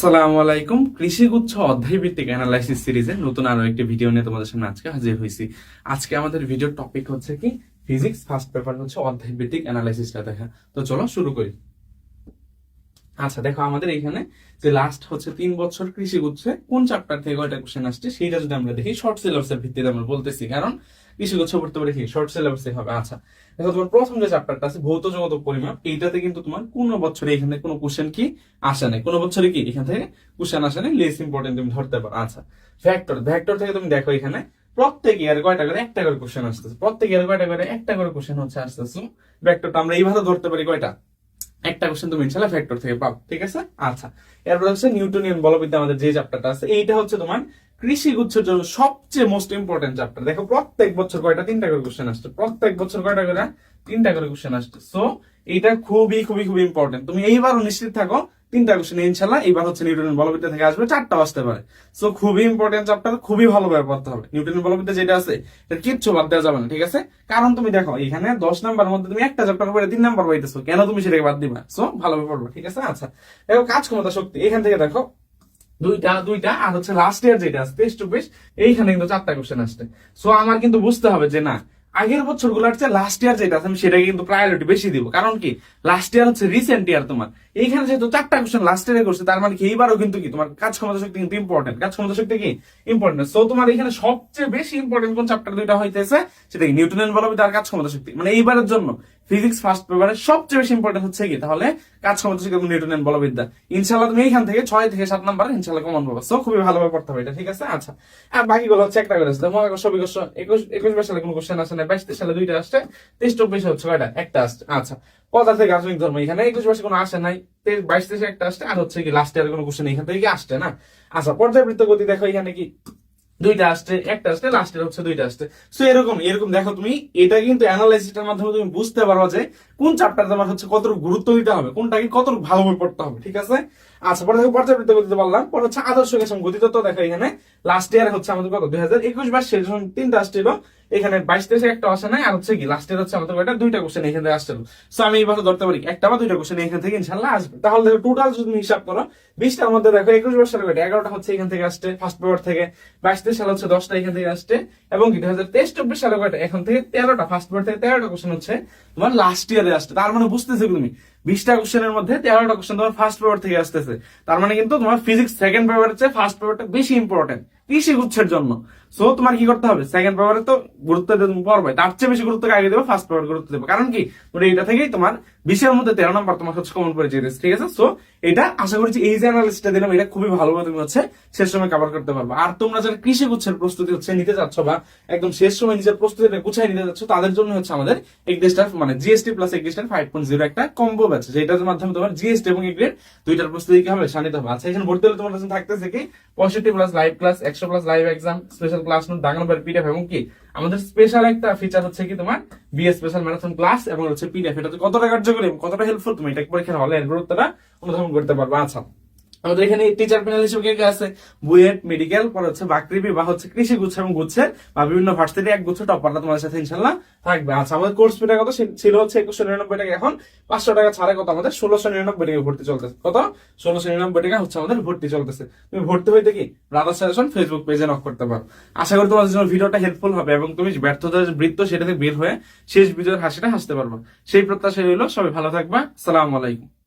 সালামু আলাইকুম। কৃষিগুচ্ছ অধ্যায় ভিত্তিক অ্যানালাইসিস নতুন আরও একটি ভিডিও নিয়ে তোমাদের সামনে আজকে হাজির হয়েছি। আজকে আমাদের টপিক হচ্ছে কি? ফিজিক্স ফার্স্ট পেপার হচ্ছে অধ্যায় ভিত্তিক অ্যানালাইসিসটা দেখা। তো চলো শুরু করি। আচ্ছা দেখো আমাদের এখানে যে লাস্ট হচ্ছে তিন বছর কৃষি গুচ্ছে কোন চ্যাপ্টার থেকে কয়টা কোশ্চেন আসছে, সেইটা যদি আমরা দেখি শর্ট সিলেবাসের ভিত্তিতে আমরা বলতেছি। কারণ কৃষি গুচ্ছ পড়তে পারে কি? শর্ট সিলেবাসে হবে। আচ্ছা। দেখো, তোমার প্রথম যে চ্যাপ্টারটা আছে, ভৌত জগত পরিমাপ, এইটাতে কিন্তু তোমার কোনো বছরে এখানে কোনো কোশ্চেন কি আসে নাই। কোনো বছরে কি? এখান থেকে কোশ্চেন আসে নাই লেস ইম্পর্টেন্ট তুমি ধরতে পারো। আচ্ছা। ভ্যাক্টর ভ্যাক্টর থেকে তুমি দেখো এখানে প্রত্যেক ইয়ারে কয়টা করে? একটা করে কোশ্চেন আসতেছে। প্রত্যেক ইয়ারে কয়টা করে? একটা করে কোশ্চেন হচ্ছে আসতেছে। ভ্যাক্টরটা আমরা এইভাবে ধরতে পারি কয়টা? একটা কোশ্চেন তুমি ইনশাল্লাহ ফ্যাক্টর থেকে পাবো ঠিক আছে? আচ্ছা। এরপর হচ্ছে নিউটনিয়ান বলবিদ্যা আমাদের যে চ্যাপ্টারটা আছে, এইটা হচ্ছে তোমার কৃষি গুচ্ছের জন্য সবচেয়ে মোস্ট ইম্পর্টেন্ট চ্যাপ্টার দেখো, প্রত্যেক বছর কয়টা? তিনটা করে কোশ্চেন আসছে। প্রত্যেক বছর কয়টা করে? তিনটা করে কোশ্চেন আসছে। সো এইটা খুবই খুবই খুবই ইম্পর্টেন্ট তুমি এইবারও নিশ্চিত থাকো, তিনটা কোশ্চেন ইনশাল্লাহ এইবার হচ্ছে নিউটনের বলবিদ্যা থেকে আসবে চারটা আসতে পারে। সো খুবই ইম্পর্টেন্ট চ্যাপ্টার খুবই ভালোভাবে পড়তে হবে। নিউটনের বলবিদ্যা যেটা আছে, এটা কিচ্ছু বাদ দেওয়া যাবে না, ঠিক আছে? কারণ তুমি দেখো, এখানে দশ নাম্বার মধ্যে তুমি একটা চ্যাপ্টার পরে তিন নাম্বার পাইতেছো, কেন তুমি সেটাকে বাদ দিবা? সো ভালোভাবে পড়বে, ঠিক আছে? আচ্ছা দেখো, কাজ ক্ষমতা শক্তি। এখান থেকে দেখো দুইটা দুইটা, আর হচ্ছে লাস্ট ইয়ার যেটা আছে টু পেস এইখানে কিন্তু চারটা কোশ্চেন আসছে। সো আমার কিন্তু বুঝতে হবে যে না, আগের বছরগুলার চেয়ে লাস্ট ইয়ার যেটা আছে, আমি সেটাকে কিন্তু প্রায়োরিটি বেশি দিব। কারণ কি? লাস্ট ইয়ার হচ্ছে রিসেন্ট ইয়ার তোমার। এইখানে যেহেতু চারটা কোশ্চেন লাস্ট ইয়ারে করছে, তার মানে কি? এইবারও কিন্তু কি? তোমার কাজ ক্ষমতা শক্তি কিন্তু ইম্পর্টেন্ট কাজ ক্ষমতা শক্তি কি? ইম্পর্টেন্ট সো তোমার এখানে সবচেয়ে বেশি ইম্পর্টেন্ট কোন চ্যাপ্টার দুইটা হইতেছে? সেটা কি? নিউটনের বলবে তার কাজ ক্ষমতা শক্তি। মানে এইবারের জন্য। ফিজিক্স ফার্স্ট পেপারে সবচেয়ে বেশি ইম্পর্টেন্ট হচ্ছে কি? তাহলে কাজ ক্ষমতা শক্তি এবং নিউটনের বলবিদ্যা। ইনশাল্লাহ তুমি এইখান থেকে ছয় থেকে সাত নাম্বার ইনশাল্লাহ কমন পাবা। সো খুবই ভালোভাবে পড়তে হবে এটা, ঠিক আছে? আচ্ছা। আর বাকিগুলো হচ্ছে একটা করে আছে মহাকর্ষ বিকর্ষ একুশ একুশ সালে কোনো কোশ্চেন আসে না বাইশ সালে দুইটা আসছে। তেইশ, চব্বিশ হচ্ছে কয়টা? একটা আসছে। আচ্ছা। পদার্থ থেকে রাসায়নিক ধর্ম এখানে? একুশ বাইশে কোনো আসে নাই। বাইশ, তেইশে একটা আসছে। আর হচ্ছে কি লাস্ট ইয়ার কোনো কোশ্চেন এখান থেকে আসছে না? আচ্ছা পর্যায়বৃত্ত গতি দেখো এখানে কি? দুইটা আসছে, একটা আসছে লাস্টের হচ্ছে দুইটা আসছে। সো এরকম এরকম দেখো তুমি, এটা কিন্তু অ্যানালাইসিসের মাধ্যমে তুমি বুঝতে পারো যে কোন চ্যাপ্টার তোমার হচ্ছে কতটুকু গুরুত্ব দিতে হবে, কোনটাকে কতটুকু ভালোভাবে পড়তে হবে, ঠিক আছে? আচ্ছা পরে দেখো পর্যাপ্ত গতিতে বললাম, পরে হচ্ছে আদর্শ গেছে গতিতত্ত্ব দেখো এখানে লাস্ট ইয়ার হচ্ছে আমাদের কত? দুই হাজার একুশ বা সেশন তিনটা আসছিল। এখানে বাইশ তেইশে একটা আসে নাই, আর হচ্ছে কি লাস্ট ইয়ার হচ্ছে আমাদের কয়টা? দুইটা কোশ্চেন এখান থেকে আসছিল। সো আমি এইভাবে ধরতে পারি, একটা বা দুইটা কোশ্চেন এখান থেকে ইনশাল্লাহ আসবে। তাহলে দেখো টোটাল যদি হিসাব করো, বিশটার মধ্যে দেখো, একুশ সালে কয়টা? এগারোটা হচ্ছে এখান থেকে আসছে ফার্স্ট পেপার থেকে। বাইশ তেইশ সালে হচ্ছে দশটা এখান থেকে আসছে, এবং দুই হাজার তেইশ, চব্বিশ সালে কয়টা? এখন থেকে তেরোটা ফার্স্ট পেপার থেকে তেরোটা কোশ্চেন হচ্ছে তোমার লাস্ট ইয়ারে আসছে। তার মানে বুঝতেছে তুমি? বিশটা কোশ্চেনের মধ্যে তেরোটা কোশ্চেন তোমার ফার্স্ট পেপার থেকে আসতেছে। তার মানে কিন্তু তোমার ফিজিক্স সেকেন্ড পেপারের চেয়ে ফার্স্ট পেপারটা বেশি ইম্পর্টেন্ট কৃষি গুচ্ছের জন্য। সো তোমার কি করতে হবে? সেকেন্ড পেপারে তো গুরুত্ব দিয়ে তুমি তার চেয়ে বেশি গুরুত্ব আগে দেবে ফার্স্ট পেপার গুরুত্ব দেবে। কারণ কি? তোমরা এটা থেকেই তোমার বিশের মধ্যে তেরো নম্বর তোমার হচ্ছে কমন পড়ে যেতেছে ঠিক আছে? সো এটা আশা করছি এই যে অ্যানালিসিসটা দিলাম, এটা খুবই ভালোভাবে তুমি হচ্ছে শেষ সময় কভার করতে পারবে। আর তোমরা যারা কৃষি গুচ্ছের প্রস্তুতি হচ্ছে নিতে যাচ্ছ বা একদম শেষ সময় নিজের প্রস্তুতিটা গুছাই নিতে যাচ্ছ তাদের জন্য হচ্ছে আমাদের এগ্রেস্টার মানে জিএসটি প্লাস এগ্রেস্টার ফাইভ পয়েন্ট জিরো একটা কম্বো আছে। যেটার মাধ্যমে তোমার জিএসটি এবং এগ্রেড দুইটার প্রস্তুতি কি হবে শানিত হবে। আচ্ছা এখানে ভর্তি হলে তোমার কাছে থাকতেছে কি? পঁয়ষট্টি প্লাস লাইভ ক্লাস একশো plus live exam special class note দাগানো PDF এবং কি? আমাদের স্পেশাল একটা ফিচার হচ্ছে কি তোমার? বিএ স্পেশাল ম্যারাথন ক্লাস এবং হচ্ছে পিডিএফ এটা কতটা কার্যকরী কতটা হেল্পফুল তুমি এটা পরীক্ষা হলে এর গুরুত্বটা অনুধাবন করতে পারবে। আচ্ছা। আমাদের এখানে টিচার প্যানেল হিসেবে কে আছে? বুয়েট মেডিকেল পর হচ্ছে বাকৃবি বা হচ্ছে কৃষি গুচ্ছ এবং গুচ্ছের বা বিভিন্ন ভার্সিটি এক গুচ্ছ টপারটা তোমাদের সাথে ইনশাল্লাহ থাকবে। আচ্ছা আমাদের কোর্স ফিটা কত? ছিল হচ্ছে একুশশো নিরানব্বই টাকা। এখন পাঁচশো টাকা ছাড়া কত আমাদের? ষোলোশো নিরানব্বই টাকা ভর্তি চলতেছে। কত? ষোলোশো নিরানব্বই টাকা হচ্ছে আমাদের ভর্তি চলতেছে। তুমি ভর্তি হইতে কি? ব্রাদার সাজেশন ফেসবুক পেজে নক করতে পারো। আশা করি তোমাদের জন্য ভিডিওটা হেল্পফুল হবে এবং তুমি ব্যর্থতার বৃত্ত সেটা থেকে বের হয়ে শেষ বিজয়ের হাসিটা হাসতে পারবে। সেই প্রত্যাশা রইল। সবাই ভালো থাকবা। সালাম আলাইকুম।